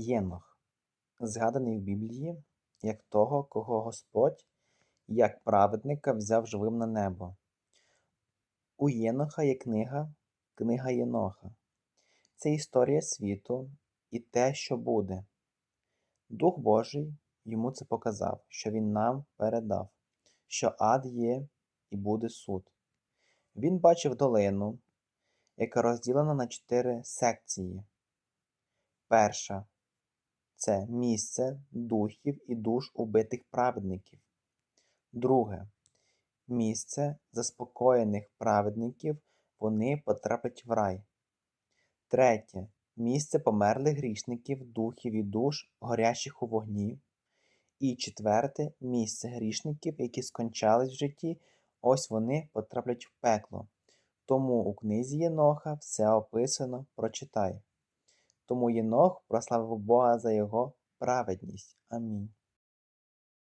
Єнох, згаданий в Біблії як того, кого Господь, як праведника, взяв живим на небо. У Єноха є книга, книга Єноха. Це історія світу і те, що буде. Дух Божий йому це показав, що він нам передав, що ад є і буде суд. Він бачив долину, яка розділена на чотири секції. Перша це місце духів і душ убитих праведників. Друге місце заспокоєних праведників, вони потраплять в рай. Третє місце померлих грішників, духів і душ, горящих у вогні. І четверте місце грішників, які скончались в житті, ось вони потраплять в пекло. Тому у книзі Єноха все описано, прочитай. Тому Єнох прославив Бога за його праведність. Амінь.